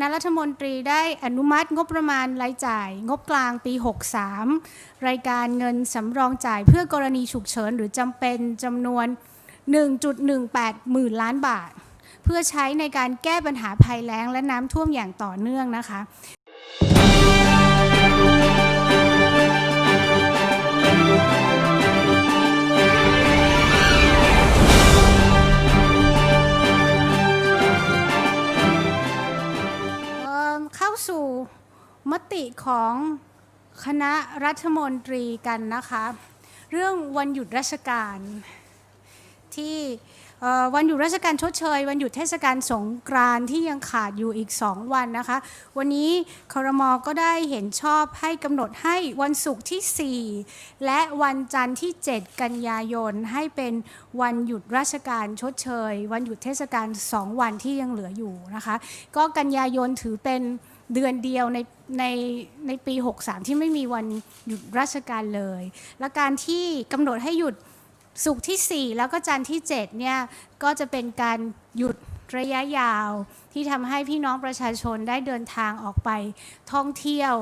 ณะรัฐมนตรีได้อนุมัติงบประมาณรายจ่าย งบกลางปี 63 รายการเงินสำรองจ่ายเพื่อกรณีฉุกเฉินหรือจำเป็นจำนวน 1.18 หมื่นล้านบาท เพื่อใช้ในการแก้ปัญหาภัยแล้งและน้ำท่วมอย่างต่อเนื่องนะคะ สู่มติของคณะรัฐมนตรีกันนะคะ เรื่องวันหยุดราชการ ที่วันหยุดราชการชดเชย วันหยุดเทศกาลสงกรานที่ยังขาดอยู่อีก 2 วันนะคะ วันนี้ครมก็ได้เห็นชอบให้กำหนดให้วันศุกร์ที่ 4 และวันจันทร์ที่ 7 กันยายน ให้เป็นวันหยุดราชการชดเชย วันหยุดเทศกาล2วันที่ยังเหลืออยู่นะคะ ก็กันยายนถือเป็น เดือนเดียวในในในปี 63 ที่ไม่มีวันหยุดราชการเลย และการที่กำหนดให้หยุดศุกที่ 4 แล้วก็จันทร์ที่ 7 เนี่ย ก็จะเป็นการหยุดระยะยาว ที่ทำให้พี่น้องประชาชนได้เดินทางออกไปท่องเที่ยว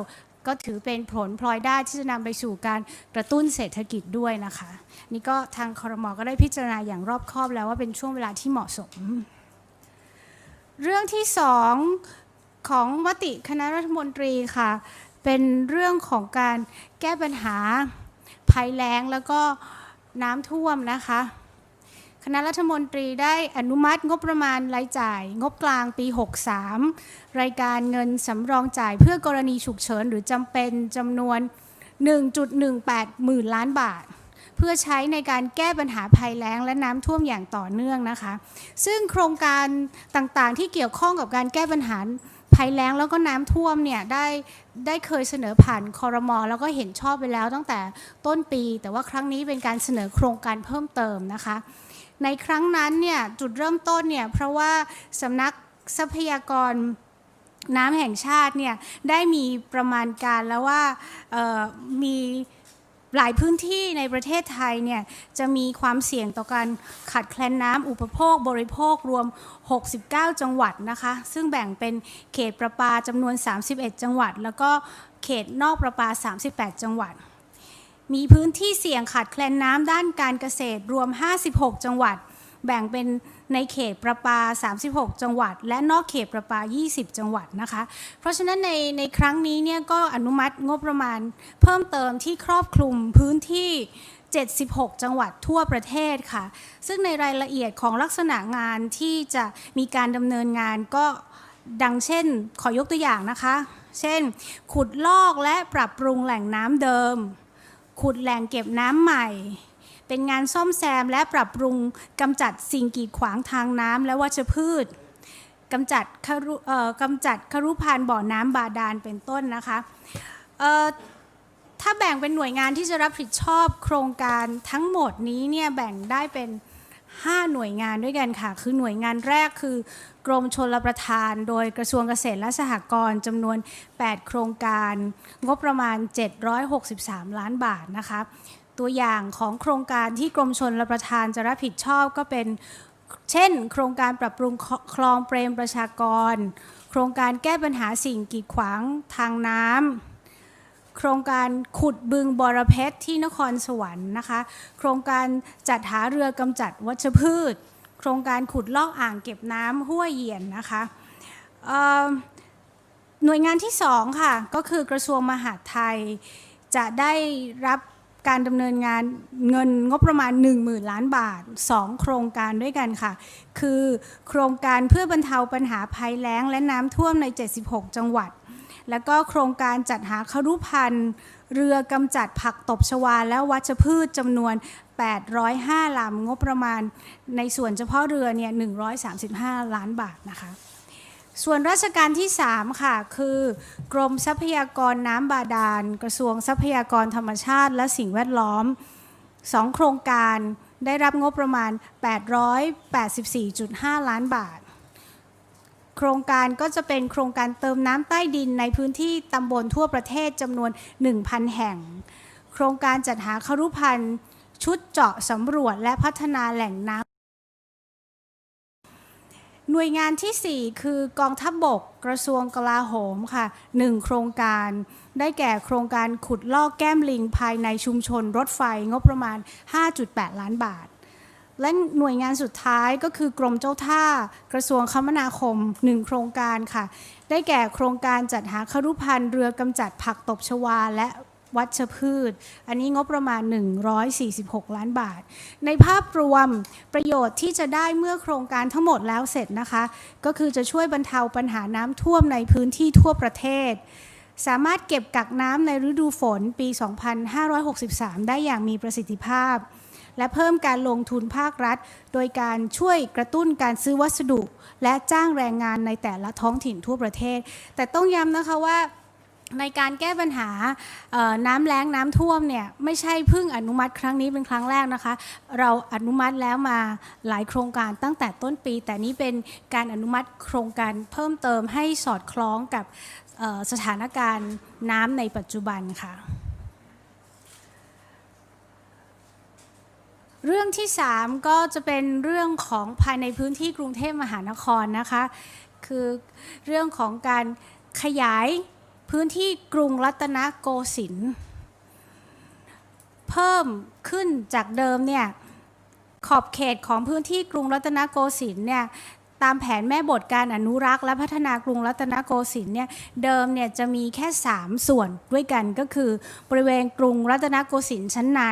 ก็ถือเป็นผลพลอยได้ที่จะนำไปสู่การกระตุ้นเศรษฐกิจด้วยนะคะ นี่ก็ทางคอรมอก็ได้พิจารณาอย่างรอบคอบแล้วว่าเป็นช่วงเวลาที่เหมาะสม เรื่องที่สอง ของมติคณะรัฐมนตรีค่ะ เป็นเรื่องของการแก้ปัญหาภัยแล้งแล้วก็น้ำท่วมนะคะ คณะรัฐมนตรีได้อนุมัติงบประมาณรายจ่าย งบกลางปี 63 รายการเงินสำรองจ่ายเพื่อกรณีฉุกเฉินหรือจำเป็นจำนวน 1.18 หมื่นล้านบาท เพื่อใช้ในการแก้ปัญหาภัยแล้งและน้ำท่วมอย่างต่อเนื่องนะคะ ซึ่งโครงการต่างๆที่เกี่ยวข้องกับการแก้ปัญหา ภัยแล้งแล้วก็น้ำท่วมเนี่ยได้ได้เคยเสนอผ่านคอรมอแล้วก็เห็นชอบไปแล้วตั้งแต่ต้นปี แต่ว่าครั้งนี้เป็นการเสนอโครงการเพิ่มเติมนะคะ ในครั้งนั้นเนี่ยจุดเริ่มต้นเนี่ยเพราะว่าสำนักทรัพยากรน้ำแห่งชาติเนี่ยได้มีประมาณการแล้วว่ามี หลายพื้นที่ในประเทศไทยเนี่ยจะมีความเสี่ยงต่อการขาดแคลนน้ำอุปโภค บริโภครวม 69 จังหวัดนะคะ ซึ่งแบ่งเป็นเขตประปาจำนวน 31 จังหวัด แล้วก็เขตนอกประปา 38 จังหวัด มีพื้นที่เสี่ยงขาดแคลนน้ำด้านการเกษตรรวม 56 จังหวัด แบ่งเป็นในเขตประปา 36 จังหวัด และนอกเขตประปา 20 จังหวัดนะคะ เพราะฉะนั้นในในครั้งนี้เนี่ยก็อนุมัติงบประมาณเพิ่มเติมที่ครอบคลุมพื้นที่ 76 จังหวัดทั่วประเทศค่ะ ซึ่งในรายละเอียดของลักษณะงานที่จะมีการดำเนินงานก็ดังเช่น ขอยกตัวอย่างนะคะ เช่น ขุดลอกและปรับปรุงแหล่งน้ำเดิม ขุดแหล่งเก็บน้ำใหม่ เป็นงานซ่อมแซมและปรับปรุงกำจัดสิ่งกีดขวางทางน้ำและวัชพืชกำจัดครุกำจัดครุพันธ์บ่อน้ำบาดาลเป็นต้นนะคะถ้าแบ่งเป็นหน่วยงานที่จะรับผิดชอบโครงการทั้งหมดนี้เนี่ยแบ่งได้เป็น 5 หน่วยงานด้วยกันค่ะ คือหน่วยงานแรกคือกรมชลประทาน โดยกระทรวงเกษตรและสหกรณ์จำนวน 8 โครงการ งบประมาณ 763 ล้านบาทนะคะ ตัวอย่างของโครงการที่กรมชลประทานจะรับผิดชอบก็เป็น เช่น โครงการปรับปรุงคลองเปรมประชากร โครงการแก้ปัญหาสิ่งกีดขวางทางน้ำโครงการขุดบึงบรเพชรที่นครสวรรค์นะคะ โครงการจัดหาเรือกำจัดวัชพืช โครงการขุดลอกอ่างเก็บน้ำห้วยเหยียนนะคะหน่วยงานที่สองค่ะ ก็คือกระทรวงมหาดไทยจะได้รับ การดำเนินงานเงินงบประมาณ 10,000 ล้านบาท 2 โครงการด้วยกันค่ะ คือโครงการเพื่อบรรเทาปัญหาภัยแล้งและน้ำท่วมใน 76 จังหวัด แล้วก็โครงการจัดหาครุพันธ์เรือกำจัดผักตบชวาและวัชพืชจำนวน 805 ลำงบประมาณ ในส่วนเฉพาะเรือเนี่ย 135 ล้านบาทนะคะ ส่วนราชการที่ 3 ค่ะ คือกรมทรัพยากรน้ำบาดาล กระทรวงทรัพยากรธรรมชาติ และสิ่งแวดล้อม 2 โครงการได้รับงบประมาณ 884.5 ล้านบาท โครงการก็จะเป็นโครงการเติมน้ำใต้ดินในพื้นที่ตำบลทั่วประเทศจำนวน 1,000 แห่ง โครงการจัดหาครุพันธ์ชุดเจาะสำรวจและพัฒนาแหล่งน้ำ หน่วยงานทีสี่ 4 คือกองทัพบบกกระทรวงกลาโหมค่ะ 1 โครงการ ได้แก่โครงการขุดลอกแก้มลิงภายในชุมชนรถไฟงบประมาณ 5.8 ล้านบาท และหน่วยงานสุดท้ายก็คือกรมเจ้าท่ากระทรวงคมนาคม 1 โครงการค่ะ ได้แก่โครงการจัดหาครุพันธ์เรือกำจัดผักตบชวาและ วัชพืช อันนี้งบประมาณ 146 ล้านบาท ในภาพรวมประโยชน์ที่จะได้เมื่อโครงการทั้งหมดแล้วเสร็จนะคะ ก็คือจะช่วยบรรเทาปัญหาน้ำท่วมในพื้นที่ทั่วประเทศสามารถเก็บกักน้ำในฤดูฝนปี 2563 ได้อย่างมีประสิทธิภาพ และเพิ่มการลงทุนภาครัฐ โดยการช่วยกระตุ้นการซื้อวัสดุ และจ้างแรงงานในแต่ละท้องถิ่นทั่วประเทศ แต่ต้องย้ำนะคะว่า ในการแก้ปัญหาน้ำแล้งน้ำท่วมเนี่ยไม่ใช่เพิ่งอนุมัติครั้งนี้เป็นครั้งแรกนะคะ เราอนุมัติแล้วมาหลายโครงการตั้งแต่ต้นปี แต่นี้เป็นการอนุมัติโครงการเพิ่มเติมให้สอดคล้องกับสถานการณ์น้ำในปัจจุบันค่ะ เรื่องที่ 3 ก็จะเป็นเรื่องของภายในพื้นที่กรุงเทพมหานครนะคะ คือเรื่องของการขยาย พื้นที่กรุงรัตนโกสินทร์เพิ่มขึ้นจากเดิมเนี่ยขอบเขตของพื้นที่กรุงรัตนโกสินทร์เนี่ยตามแผนแม่บทการอนุรักษ์ และพัฒนากรุงรัตนโกสินทร์เนี่ยเดิมเนี่ยจะมีแค่ 3 ส่วนด้วยกันก็คือ บริเวณกรุงรัตนโกสินทร์ชั้นใน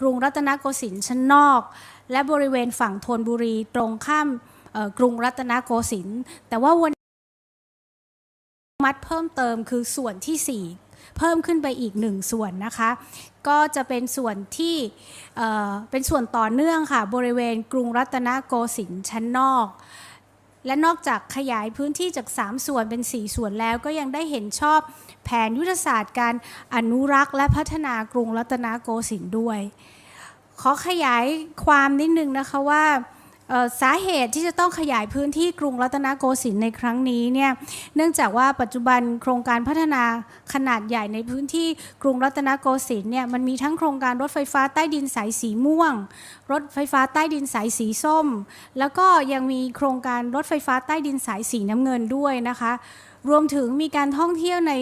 กรุงรัตนโกสินทร์ชั้นนอก และบริเวณฝั่งธนบุรีตรงข้ามกรุงรัตนโกสินทร์แต่ว่าวัน มัดเพิ่มเติมคือส่วนที่ 4 เพิ่มขึ้นไปอีกหนึ่งส่วนนะคะ ก็จะเป็นส่วนที่เเป็นส่วนต่อเนื่องค่ะ บริเวณกรุงรัตนโกสินทร์ชั้นนอก และนอกจากขยายพื้นที่จาก 3 ส่วนเป็น 4 ส่วนแล้วก็ยังได้เห็นชอบแผนยุทธศาสตร์การอนุรักษ์และพัฒนากรุงรัตนโกสินทร์ด้วย ขอขยายความนิดนึงนะคะว่า สาเหตุที่จะต้องขยายพื้นที่กรุงรัตนโกสินทร์ในครั้งนี้เนี่ยเนื่องจากว่าปัจจุบันโครงการพัฒนาขนาดใหญ่ในพื้นที่กรุงรัตนโกสินทร์เนี่ยมันมีทั้งโครงการรถไฟฟ้าใต้ดินสายสีม่วง รถไฟฟ้าใต้ดินสายสีส้ม แล้วก็ยังมีโครงการรถไฟฟ้าใต้ดินสายสีน้ำเงินด้วยนะคะ รวมถึงมีการท่องเที่ยวใน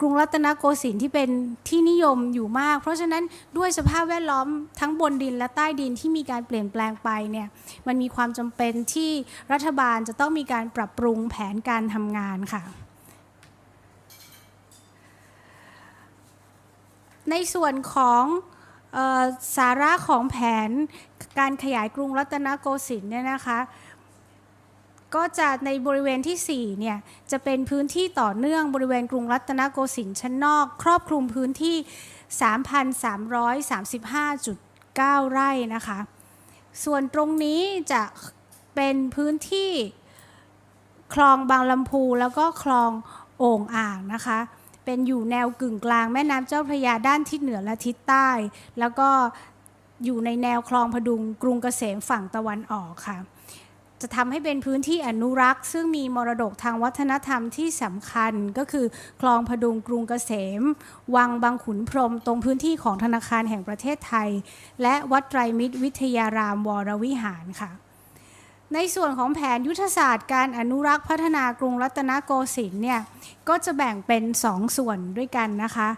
กรุงรัตนโกสินทร์ที่เป็นที่นิยมอยู่มาก เพราะฉะนั้นด้วยสภาพแวดล้อมทั้งบนดินและใต้ดินที่มีการเปลี่ยนแปลงไปเนี่ยมันมีความจำเป็นที่รัฐบาลจะต้องมีการปรับปรุงแผนการทำงานค่ะ ในส่วนของสาระของแผนการขยายกรุงรัตนโกสินทร์เนี่ยนะคะ ก็จะในบริเวณที่ 4 เนี่ย จะเป็นพื้นที่ต่อเนื่องบริเวณกรุงรัตนโกสินทร์ชั้นนอก ครอบคลุมพื้นที่ 3,335.9 ไร่นะคะ ส่วนตรงนี้จะเป็นพื้นที่คลองบางลำพูแล้วก็คลองโอ่งอ่างนะคะ เป็นอยู่แนวกึ่งกลางแม่น้ำเจ้าพระยาด้านทิศเหนือและทิศใต้ แล้วก็อยู่ในแนวคลองพดุงกรุงเกษมฝั่งตะวันออกค่ะ จะทำให้เป็นพื้นที่อนุรักษ์ ซึ่งมีมรดกทางวัฒนธรรมที่สำคัญก็คือคลองพดุงกรุงเกษม วังบางขุนพรหมตรงพื้นที่ของธนาคารแห่งประเทศไทย และวัดไตรมิตรวิทยารามวรวิหารค่ะ ในส่วนของแผนยุทธศาสตร์การอนุรักษ์พัฒนากรุงรัตนโกสินทร์เนี่ยก็จะแบ่งเป็น2ส่วนด้วยกันนะคะ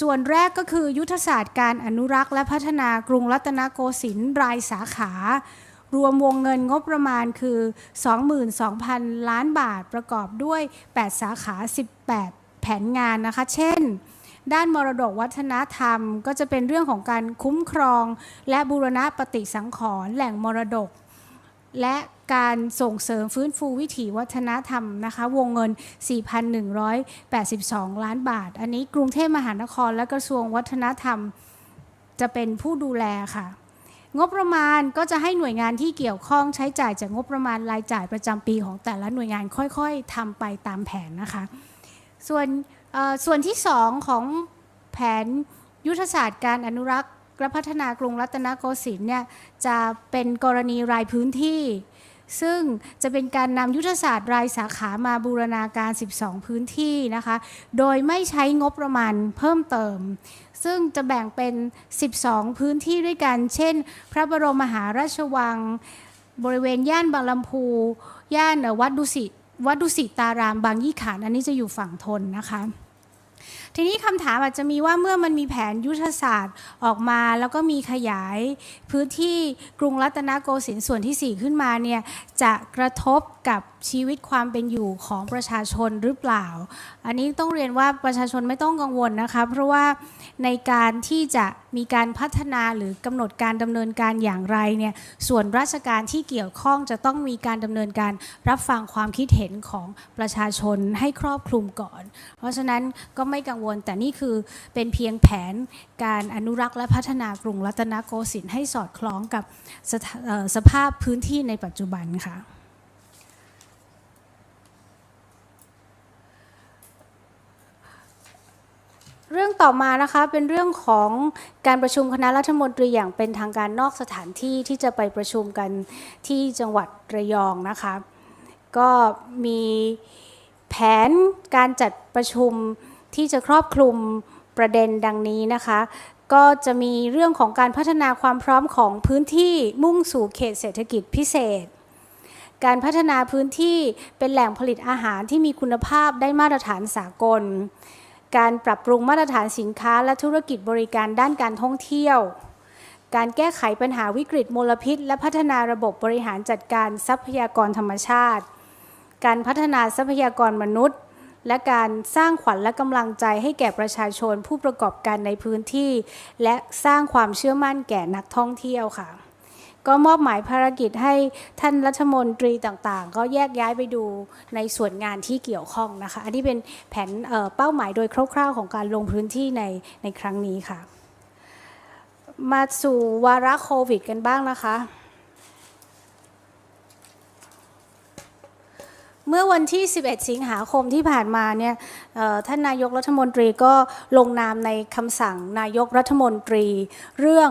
ส่วนแรกก็คือยุทธศาสตร์การอนุรักษ์และพัฒนากรุงรัตนโกสินทร์รายสาขา รวมวงเงินงบประมาณคือ 22,000 ล้านบาทประกอบด้วย 8 สาขา 18 แผนงานนะคะ เช่น ด้านมรดกวัฒนธรรม ก็จะเป็นเรื่องของการคุ้มครอง และบูรณะปฏิสังขรณ์แหล่งมรดก และการส่งเสริมฟื้นฟูวิถีวัฒนธรรมนะคะ วงเงิน 4,182 ล้านบาท อันนี้กรุงเทพมหานครและกระทรวงวัฒนธรรมจะเป็นผู้ดูแลค่ะ งบประมาณก็จะให้หน่วยงานที่เกี่ยวข้องใช้จ่ายจากงบประมาณรายจ่ายประจำปีของแต่ละหน่วยงานค่อยๆทำไปตามแผนนะคะ ส่วนส่วนที่ 2 ของแผนยุทธศาสตร์การอนุรักษ์และพัฒนากรุงรัตนโกสินทร์เนี่ยจะเป็นกรณีรายพื้นที่ ซึ่งจะเป็นการนำยุทธศาสตร์รายสาขามาบูรณาการ 12 พื้นที่นะคะ โดยไม่ใช้งบประมาณเพิ่มเติม ซึ่งจะแบ่งเป็น 12 พื้นที่ด้วยกัน เช่น พระบรมมหาราชวัง บริเวณย่านบางลำพู ย่านวัดดุสิตวัดดุสิตารามบางยี่ขัน อันนี้จะอยู่ฝั่งทนนะคะทีนี้คำถามอาจจะมีว่าเมื่อมันมีแผนยุทธศาสตร์ออกมา แล้วก็มีขยายพื้นที่กรุงรัตนโกสินทร์ส่วนที่ 4 ขึ้นมาเนี่ยจะกระทบกับชีวิตความเป็นอยู่ของประชาชนหรือเปล่า อันนี้ต้องเรียนว่าประชาชนไม่ต้องกังวลนะคะเพราะว่าในการที่จะมีการพัฒนาหรือกำหนดการดำเนินการอย่างไรเนี่ยส่วนราชการที่เกี่ยวข้องจะต้องมีการดำเนินการรับฟังความคิดเห็นของประชาชนให้ครอบคลุมก่อน เพราะฉะนั้นก็ไม่กังวล แต่นี่คือเป็นเพียงแผนการอนุรักษ์และพัฒนากรุงรัตนโกสินทร์ให้สอดคล้องกับสสภาพพื้นที่ในปัจจุบันค่ะเรื่องต่อมานะคะเป็นเรื่องของการประชุมคณะรัฐมนตรีอย่างเป็นทางการนอกสถานที่ที่จะไปประชุมกันที่จังหวัดระยองนะคะ ก็มีแผนการจัดประชุม ที่จะครอบคลุมประเด็นดังนี้นะคะ ก็จะมีเรื่องของการพัฒนาความพร้อมของพื้นที่มุ่งสู่เขตเศรษฐกิจพิเศษ การพัฒนาพื้นที่เป็นแหล่งผลิตอาหารที่มีคุณภาพได้มาตรฐานสากล การปรับปรุงมาตรฐานสินค้าและธุรกิจบริการด้านการท่องเที่ยว การแก้ไขปัญหาวิกฤตมลพิษ และพัฒนาระบบบริหารจัดการทรัพยากรธรรมชาติ การพัฒนาทรัพยากรมนุษย์ และการสร้างขวัญและกำลังใจให้แก่ประชาชนผู้ประกอบการในพื้นที่ และสร้างความเชื่อมั่นแก่นักท่องเที่ยวค่ะ ก็มอบหมายภารกิจให้ท่านรัฐมนตรีต่างๆ ก็แยกย้ายไปดูในส่วนงานที่เกี่ยวข้องนะคะ อันนี้เป็นแผนเเป้าหมายโดยคร่าวๆ ของการลงพื้นที่ในในครั้งนี้ค่ะ มาสู่วาระโควิด กันบ้างนะคะ เมื่อวันที่ 11 สิงหาคมที่ผ่านมาเนี่ยท่านนายกรัฐมนตรีก็ลงนามในคำสั่งนายกรัฐมนตรี เรื่อง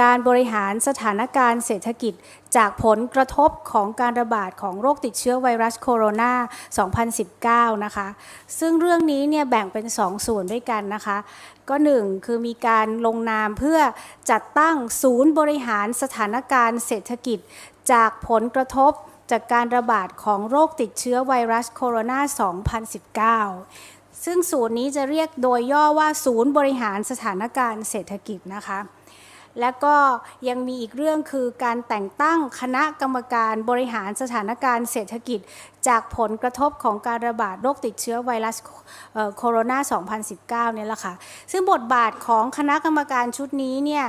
การบริหารสถานการณ์เศรษฐกิจจากผลกระทบของการระบาดของโรคติดเชื้อไวรัสโคโรนา 2019 นะคะ ซึ่งเรื่องนี้เนี่ยแบ่งเป็น 2 ส่วนด้วยกันนะคะ ก็หนึ่งคือมีการลงนามเพื่อจัดตั้งศูนย์บริหารสถานการณ์เศรษฐกิจจากผลกระทบ จากการระบาดของโรคติดเชื้อไวรัสโคโรนา 2019 ซึ่งศูนย์นี้จะเรียกโดยย่อว่าศูนย์บริหารสถานการณ์เศรษฐกิจนะคะ และก็ยังมีอีกเรื่องคือการแต่งตั้งคณะกรรมการบริหารสถานการณ์เศรษฐกิจ จากผลกระทบของการระบาดโรคติดเชื้อไวรัสโคโรนา 2019 เนี่ยแหละค่ะ ซึ่งบทบาทของคณะกรรมการชุดนี้เนี่ย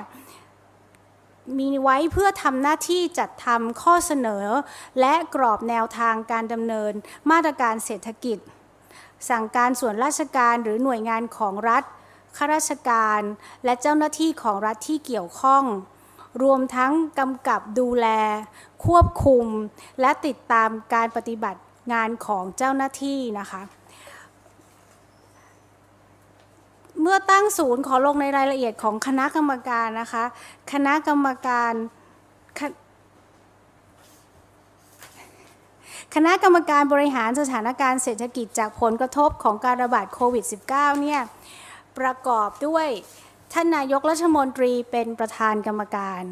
มีไว้เพื่อทำหน้าที่จัดทำข้อเสนอ และกรอบแนวทางการดำเนิน มาตรการเศรษฐกิจ สั่งการส่วนราชการหรือหน่วยงานของรัฐข้าราชการ และเจ้าหน้าที่ของรัฐที่เกี่ยวข้อง รวมทั้งกำกับดูแล ควบคุม และติดตามการปฏิบัติงานของเจ้าหน้าที่นะคะ เมื่อตั้งศูนย์ขอลงในรายละเอียดของคณะกรรมการนะคะ คณะกรรมการคณะกรรมการบริหารสถานการณ์เศรษฐกิจจากผลกระทบของการระบาดโควิด -19 เนี่ยประกอบด้วยท่านนายกรัฐมนตรีเป็นประธานกรรมการ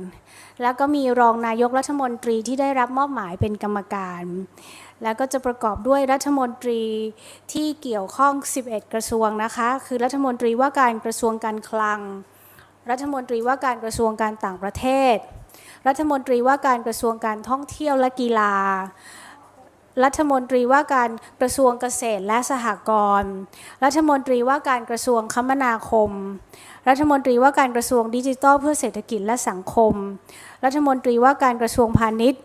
แล้วก็มีรองนายกรัฐมนตรีที่ได้รับมอบหมายเป็นกรรมการ แล้วก็จะประกอบด้วยรัฐมนตรีที่เกี่ยวข้อง 11 กระทรวงนะคะ คือรัฐมนตรีว่าการกระทรวงการคลัง รัฐมนตรีว่าการกระทรวงการต่างประเทศ รัฐมนตรีว่าการกระทรวงการท่องเที่ยวและกีฬา รัฐมนตรีว่าการกระทรวงเกษตรและสหกรณ์ รัฐมนตรีว่าการกระทรวงคมนาคม รัฐมนตรีว่าการกระทรวงดิจิทัลเพื่อเศรษฐกิจและสังคม รัฐมนตรีว่าการกระทรวงพาณิชย์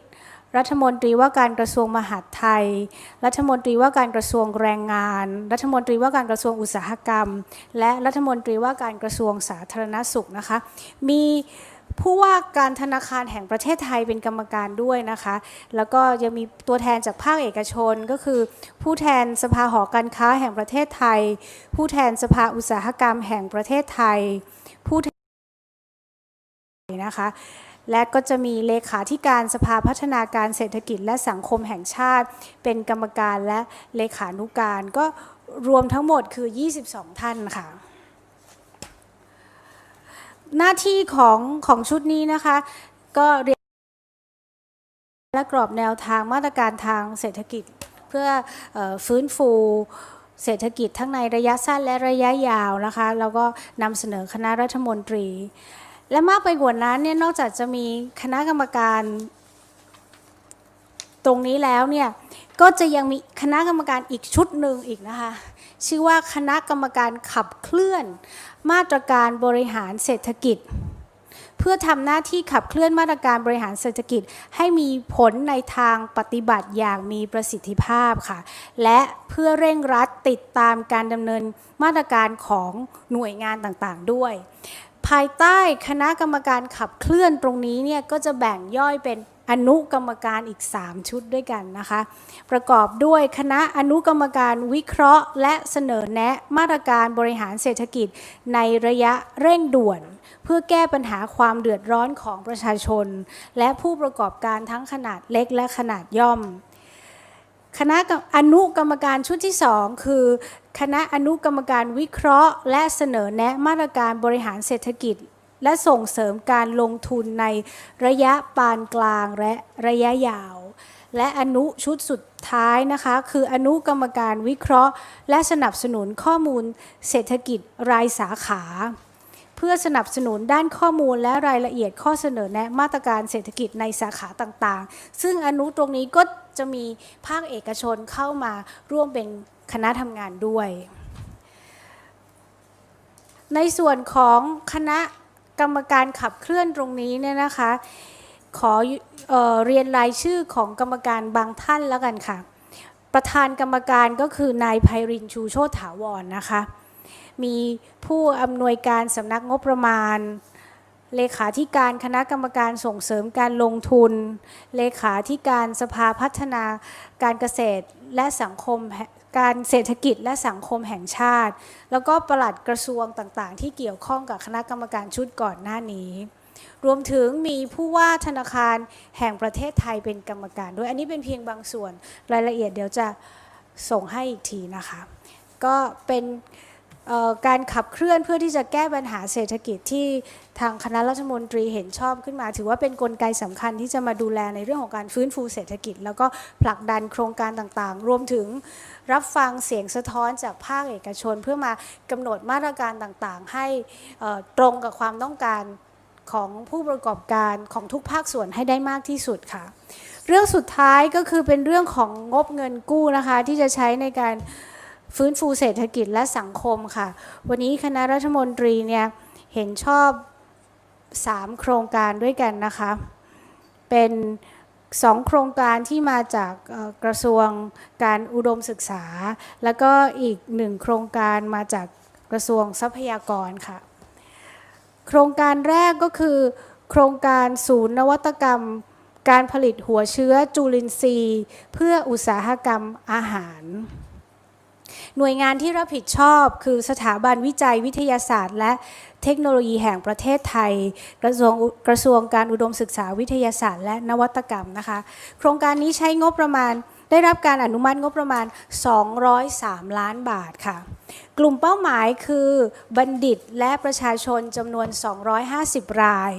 รัฐมนตรีว่าการกระทรวงมหาดไทย รัฐมนตรีว่าการกระทรวงแรงงาน รัฐมนตรีว่าการกระทรวงอุตสาหกรรม และรัฐมนตรีว่าการกระทรวงสาธารณสุขนะคะ มีผู้ว่าการธนาคารแห่งประเทศไทยเป็นกรรมการด้วยนะคะ แล้วก็ยังมีตัวแทนจากภาคเอกชนก็คือ ผู้แทนสภาหอการค้าแห่งประเทศไทย ผู้แทนสภาอุตสาหกรรมแห่งประเทศไทย ผู้แทนนะคะ และก็จะมีเลขาธิการสภาพัฒนาการเศรษฐกิจและสังคมแห่งชาติ เป็นกรรมการและเลขานุการ ก็รวมทั้งหมดคือ 22 ท่านค่ะ หน้าที่ของของชุดนี้นะคะ ก็เรียนและกรอบแนวทางมาตรการทางเศรษฐกิจเพื่ออฟื้นฟูเศรษฐกิจทั้งในระยะสั้นและระยะยาวนะคะ แล้วก็นำเสนอคณะรัฐมนตรี และมากไปกว่านั้นเนี่ยนอกจากจะมีคณะกรรมการ ตรงนี้แล้วเนี่ยก็จะยังมีคณะกรรมการอีกชุดหนึ่งอีกนะคะชื่อว่าคณะกรรมการขับเคลื่อน มาตรการบริหารเศรษฐกิจ เพื่อทำหน้าที่ขับเคลื่อนมาตรการบริหารเศรษฐกิจ ให้มีผลในทางปฏิบัติอย่างมีประสิทธิภาพค่ะ และเพื่อเร่งรัดติดตามการดำเนินมาตรการของหน่วยงานต่างๆด้วย ภายใต้คณะกรรมการขับเคลื่อนตรงนี้เนี่ยก็จะแบ่งย่อยเป็นอนุกรรมการอีก 3 ชุดด้วยกันนะคะ ประกอบด้วยคณะอนุกรรมการวิเคราะห์ และเสนอแนะมาตรการบริหารเศรษฐกิจในระยะเร่งด่วน เพื่อแก้ปัญหาความเดือดร้อนของประชาชน และผู้ประกอบการทั้งขนาดเล็กและขนาดย่อม คณะอนุกรรมการชุดที่ 2 คือ คณะอนุกรรมการวิเคราะห์ และเสนอแนะมาตรการบริหารเศรษฐกิจ และส่งเสริมการลงทุนในระยะปานกลางและระยะยาว และอนุชุดสุดท้ายนะคะ คืออนุกรรมการวิเคราะห์ และสนับสนุนข้อมูลเศรษฐกิจรายสาขา เพื่อสนับสนุนด้านข้อมูลและรายละเอียดข้อเสนอแนะมาตรการเศรษฐกิจในสาขาต่างๆ ซึ่งอนุตรงนี้ก็จะมีภาคเอกชนเข้ามาร่วมเป็นคณะทำงานด้วย ในส่วนของคณะกรรมการขับเคลื่อนตรงนี้เนี่ยนะคะ ขอเออเรียนรายชื่อของกรรมการบางท่านแล้วกันค่ะ ประธานกรรมการก็คือนายไพรินชูโชติถาวรนะคะ มีผู้อำนวยการสำนักงบประมาณ เลขาธิการคณะกรรมการส่งเสริมการลงทุน เลขาธิการสภาพัฒนาการเกษตรและสังคมการเศรษฐกิจและสังคมแห่งชาติ แล้วก็ประหลัดกระทรวงต่างๆ ที่เกี่ยวข้องกับคณะกรรมการชุดก่อนหน้านี้ รวมถึงมีผู้ว่าธนาคารแห่งประเทศไทยเป็นกรรมการด้วย อันนี้เป็นเพียงบางส่วนรายละเอียดเดี๋ยวจะส่งให้อีกทีนะคะ ก็เป็น การขับเคลื่อนเพื่อที่จะแก้ปัญหาเศรษฐกิจที่ทางคณะรัฐมนตรีเห็นชอบขึ้นมา ถือว่าเป็นนกลไกสำคัญที่จะมาดูแลในเรื่องของการฟื้นฟูเศรษฐกิจ แล้วก็ผลักดันโครงการต่างๆ รวมถึงรับฟังเสียงสะท้อนจากภาคเอกชน เพื่อมากำหนดมาตรการต่างๆ ให้ตรงกับความต้องการของผู้ประกอบการของทุกภาคส่วนให้ได้มากที่สุดค่ะ เรื่องสุดท้ายก็คือเป็นเรื่องของงบเงินกู้นะคะที่จะใช้ในการ ฟื้นฟูเศรษฐกิจและสังคมค่ะ วันนี้คณะรัฐมนตรีเนี่ยเห็นชอบ 3 โครงการด้วยกันนะคะ เป็น 2 โครงการที่มาจากกระทรวงการอุดมศึกษา แล้วก็อีกหนึ่งโครงการมาจากกระทรวงทรัพยากรค่ะ โครงการแรกก็คือ โครงการศูนย์นวัตกรรม การผลิตหัวเชื้อจุลินทรีย์ เพื่ออุตสาหกรรมอาหาร หน่วยงานที่รับผิดชอบ คือสถาบันวิจัยวิทยาศาสตร์ และเทคโนโลยีแห่งประเทศไทย กระทรวงกระทรวงการอุดมศึกษาวิทยาศาสตร์ และนวัตกรรมนะคะ โครงการนี้ใช้งบประมาณได้รับการอนุมัติงบประมาณ 203 ล้านบาทค่ะ กลุ่มเป้าหมายคือบัณฑิตและประชาชนจำนวน 250 ราย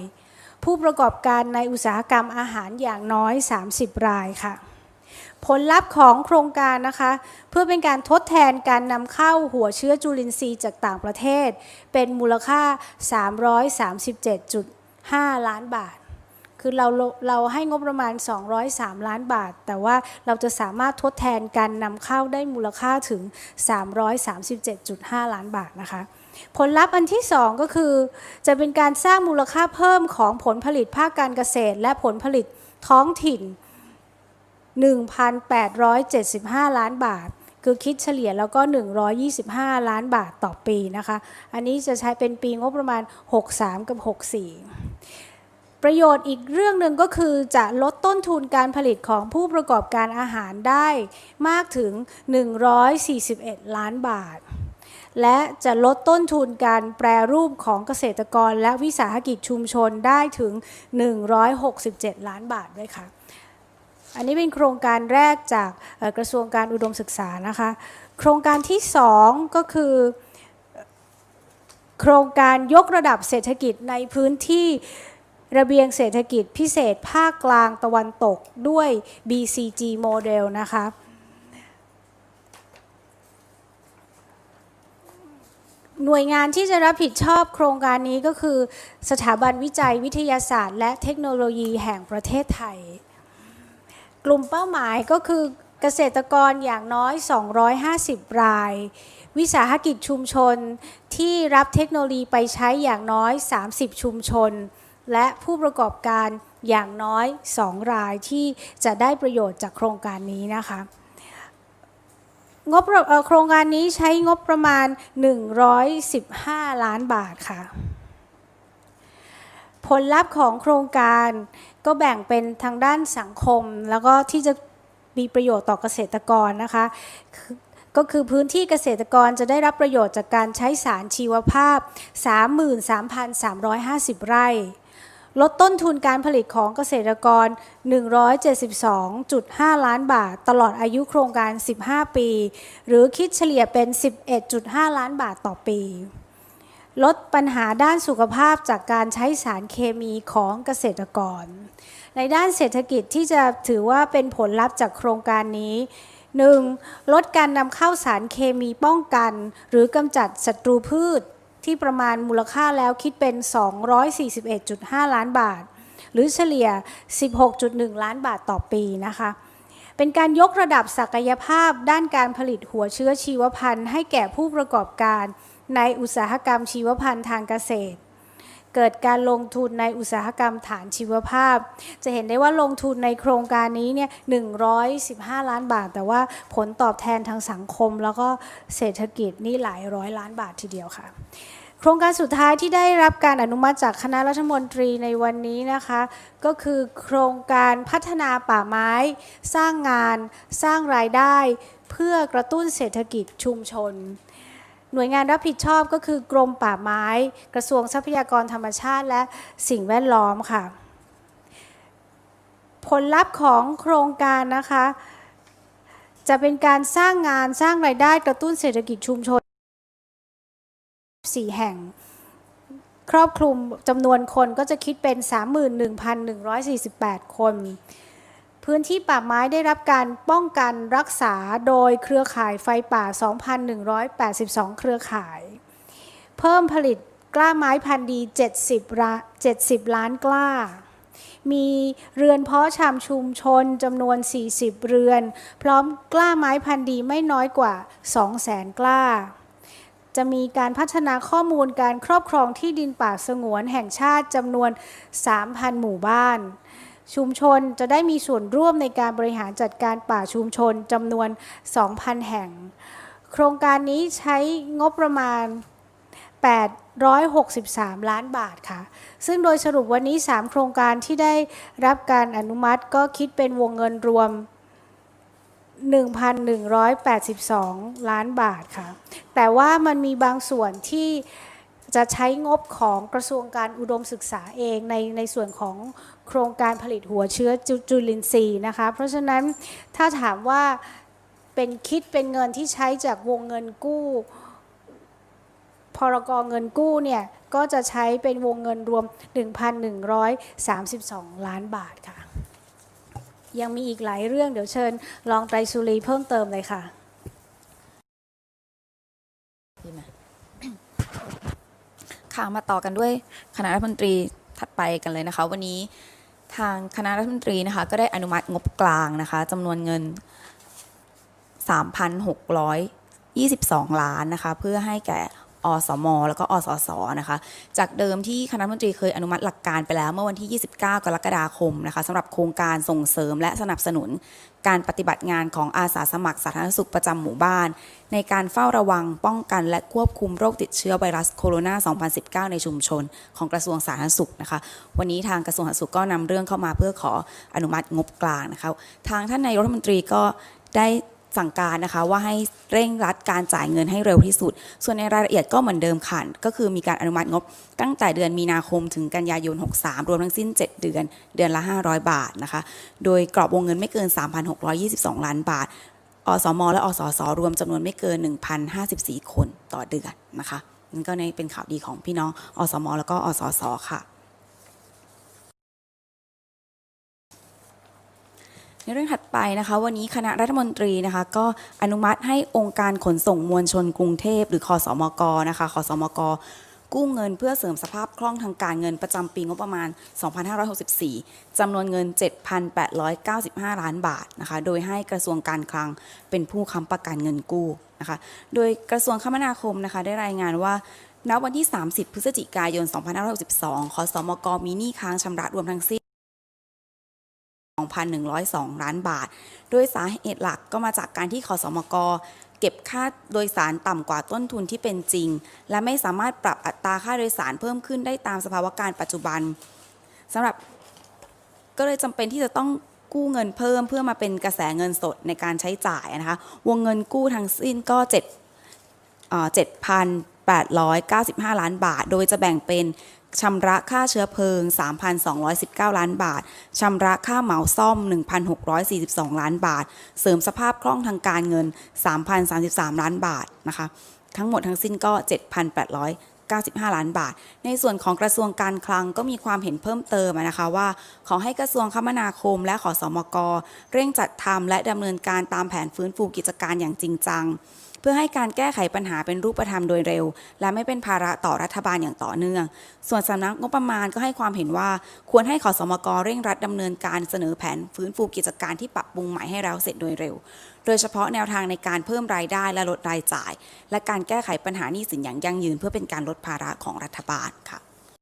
ผู้ประกอบการในอุตสาหกรรมอาหารอย่างน้อย 30 รายค่ะ ผลลัพธ์ของโครงการนะคะ เพื่อเป็นการทดแทนการนำเข้าหัวเชื้อจุลินทรีย์จากต่างประเทศ เป็นมูลค่า 337.5 ล้านบาท คือเราเราให้งบประมาณ 203 ล้านบาท แต่ว่าเราจะสามารถทดแทนการนำเข้าได้มูลค่าถึง 337.5 ล้านบาทนะคะผลลัพธ์อันที่ 2 ก็คือ จะเป็นการสร้างมูลค่าเพิ่มของผลผลิตภาคการเกษตร และผลผลิตท้องถิ่น 1,875 ล้านบาท คือคิดเฉลี่ยแล้วก็ 125 ล้านบาทต่อปีนะคะ อันนี้จะใช้เป็นปีงบประมาณ 63 กับ 64 ประโยชน์อีกเรื่องหนึ่งก็คือจะลดต้นทุนการผลิตของผู้ประกอบการอาหารได้มากถึง 141 ล้านบาทและจะลดต้นทุนการแปรรูปของเกษตรกรและวิสาหกิจชุมชนได้ถึง 167 ล้านบาทด้วยค่ะ อันนี้เป็นโครงการแรกจากกระทรวงการอุดมศึกษานะคะ โครงการที่ 2 ก็คือ โครงการยกระดับเศรษฐกิจในพื้นที่ระเบียงเศรษฐกิจพิเศษภาคกลางตะวันตกด้วย BCG โมเดลนะคะหน่วยงานที่จะรับผิดชอบโครงการนี้ก็คือ สถาบันวิจัยวิทยาศาสตร์ และเทคโนโลยีแห่งประเทศไทย ลุ่มเป้าหมายก็คือเกษตรกรอย่างน้อย 250 ราย วิสาหกิจชุมชนที่รับเทคโนโลยีไปใช้อย่างน้อย 30 ชุมชน และผู้ประกอบการอย่างน้อย 2 รายที่จะได้ประโยชน์จากโครงการนี้นะคะงบโครงการนี้ใช้งบประมาณ 115 ล้านบาทค่ะ ผลลัพธ์ของโครงการก็แบ่งเป็นทางด้านสังคม แล้วก็ที่จะมีประโยชน์ต่อเกษตรกรนะคะ ก็คือพื้นที่เกษตรกรจะได้รับประโยชน์จากการใช้สารชีวภาพ 33,350 ไร่ ลดต้นทุนการผลิตของเกษตรกร 172.5 ล้านบาท ตลอดอายุโครงการ 15 ปี หรือคิดเฉลี่ยเป็น 11.5 ล้านบาทต่อปี ลดปัญหาด้านสุขภาพจากการใช้สารเคมีของเกษตรกร ในด้านเศรษฐกิจที่จะถือว่าเป็นผลลัพธ์จากโครงการนี้ 1. ลดการนำเข้าสารเคมีป้องกัน หรือกำจัดศัตรูพืช ที่ประมาณมูลค่าแล้วคิดเป็น 241.5 ล้านบาท หรือเฉลี่ย 16.1 ล้านบาทต่อปีนะคะเป็นการยกระดับศักยภาพด้านการผลิตหัวเชื้อชีวพันธุ์ให้แก่ผู้ประกอบการ ในอุตสาหกรรมชีวพันธุ์ทางเกษตร เกิดการลงทุนในอุตสาหกรรมฐานชีวภาพ จะเห็นได้ว่าลงทุนในโครงการนี้เนี่ย115 ล้านบาท แต่ว่าผลตอบแทนทางสังคม แล้วก็เศรษฐกิจนี่หลายร้อยล้านบาททีเดียวค่ะโครงการสุดท้ายที่ได้รับการอนุมัติจากคณะรัฐมนตรีในวันนี้นะคะ ก็คือโครงการพัฒนาป่าไม้ สร้างงาน สร้างรายได้ เพื่อกระตุ้นเศรษฐกิจชุมชน หน่วยงานรับผิดชอบก็คือกรมป่าไม้ กระทรวงทรัพยากรธรรมชาติ และสิ่งแวดล้อมค่ะ ผลลัพธ์ของโครงการนะคะ จะเป็นการสร้างงานสร้างรายได้กระตุ้นเศรษฐกิจชุมชน 4 แห่ง ครอบคลุมจำนวนคนก็จะคิดเป็น 31,148 คน พื้นที่ป่าไม้ได้รับการป้องกันรักษาโดยเครือข่ายไฟป่า 2,182 เครือข่าย เพิ่มผลิตกล้าไม้พันธุ์ดี 70ละ70 ล้านกล้า มีเรือนเพาะชำชุมชนจำนวน 40 เรือน พร้อมกล้าไม้พันธุ์ดีไม่น้อยกว่า 200,000 กล้า จะมีการพัฒนาข้อมูลการครอบครองที่ดินป่าสงวนแห่งชาติจำนวน 3,000 หมู่บ้าน ชุมชนจะได้มีส่วนร่วมในการบริหารจัดการป่าชุมชนจำนวน 2,000 แห่ง โครงการนี้ใช้งบประมาณ 863 ล้านบาทค่ะ ซึ่งโดยสรุปวันนี้ 3 โครงการที่ได้รับการอนุมัติก็คิดเป็นวงเงินรวม 1,182 ล้านบาทค่ะ แต่ว่ามันมีบางส่วนที่ จะใช้งบของกระทรวงการอุดมศึกษาเองในในส่วนของโครงการผลิตหัวเชื้อจจุลินทรีย์นะคะ เพราะฉะนั้นถ้าถามว่าเป็นคิดเป็นเงินที่ใช้จากวงเงินกู้พรกเงินกู้เนี่ยก็จะใช้เป็นวงเงินรวม 1,132 ล้านบาทค่ะ ยังมีอีกหลายเรื่องเดี๋ยวเชิญรองไตรสุรีเพิ่มเติมเลยค่ะ ดีไหม ค่ะมาต่อกันด้วยคณะรัฐมนตรีถัดไปกันเลยนะคะ วันนี้ทางคณะรัฐมนตรีนะคะก็ได้อนุมัติงบกลางนะคะจำนวนเงิน 3,622 ล้านนะคะ เพื่อให้แก่ อสม แล้วก็อสสนะคะ จากเดิมที่คณะรัฐมนตรีเคยอนุมัติหลักการไปแล้วเมื่อวันที่ 29 กรกฎาคมนะคะสำหรับโครงการส่งเสริมและสนับสนุน การปฏิบัติงานของอาสาสมัครสาธารณสุขประจำหมู่บ้าน ในการเฝ้าระวังป้องกันและควบคุมโรคติดเชื้อไวรัสโคโรนา 2019 ในชุมชน ของกระทรวงสาธารณสุขนะคะ วันนี้ทางกระทรวงสาธารณสุขก็นำเรื่องเข้ามาเพื่อขออนุมัติงบกลางนะคะ ทางท่านนายรัฐมนตรีก็ได้ สั่งการนะคะว่าให้เร่งรัดการจ่ายเงินให้เร็วที่สุด ส่วนในรายละเอียดก็เหมือนเดิมค่ะก็คือมีการอนุมัติงบ ตั้งแต่เดือนมีนาคมถึงกันยายน 63 รวมทั้งสิ้น 7 เดือน เดือนละ 500 บาทนะคะ โดยกรอบวงเงินไม่เกิน 3,622 ล้านบาท อสม และอสส รวมจำนวนไม่เกิน 1,054 คนต่อเดือนนะคะนั่นก็ในเป็นข่าวดีของพี่น้อง อสม แล้วก็อสส ค่ะ ในเรื่องถัดไปนะคะ วันนี้คณะรัฐมนตรีนะคะก็อนุมัติให้องค์การขนส่งมวลชนกรุงเทพ หรือคอสมกนะคะคอสมกกู้เงินเพื่อเสริมสภาพคล่องทางการเงินประจำปีงบประมาณ 2564 จำนวนเงิน 7,895 ล้านบาทนะคะ โดยให้กระทรวงการคลังเป็นผู้ค้ำประกันเงินกู้นะคะ โดยกระทรวงคมนาคมนะคะได้รายงานว่า ณ วันที่ 30 พฤศจิกายน 2562ขอสมกมีหนี้ค้างชำระรวมทั้งสิ้น 2,102 ล้านบาท โดยสาเหตุหลักก็มาจากการที่ขอสมกเก็บค่าโดยสารต่ำกว่าต้นทุนที่เป็นจริง และไม่สามารถปรับอัตราค่าโดยสารเพิ่มขึ้นได้ตามสภาวะการปัจจุบันสำหรับก็เลยจำเป็นที่จะต้องกู้เงินเพิ่มเพื่อมาเป็นกระแสเงินสดในการใช้จ่ายนะคะ วงเงินกู้ทั้งสิ้นก็7 7,895 ล้านบาท โดยจะแบ่งเป็น ชำระค่าเชื้อเพลิง 3,219 ล้านบาท ชำระค่าเหมาซ่อม 1,642 ล้านบาท เสริมสภาพคล่องทางการเงิน 3,033 ล้านบาทนะคะ ทั้งหมดทั้งสิ้นก็ 7,895 ล้านบาท ในส่วนของกระทรวงการคลังก็มีความเห็นเพิ่มเติมนะคะว่า ขอให้กระทรวงคมนาคมและขอสมก เร่งจัดทำและดำเนินการตามแผนฟื้นฟูกิจการอย่างจริงจัง เพื่อให้การแก้ไขปัญหาเป็นรูปธรรมโดยเร็ว และไม่เป็นภาระต่อรัฐบาลอย่างต่อเนื่อง ส่วนสำนักงบประมาณก็ให้ความเห็นว่า ควรให้ขอสมกเร่งรัดดำเนินการเสนอแผนฟื้นฟูกิจการที่ปรับปรุงใหม่ให้แล้วเสร็จโดยเร็ว โดยเฉพาะแนวทางในการเพิ่มรายได้และลดรายจ่าย และการแก้ไขปัญหาหนี้สินอย่างยั่งยืน เพื่อเป็นการลดภาระของรัฐบาลค่ะ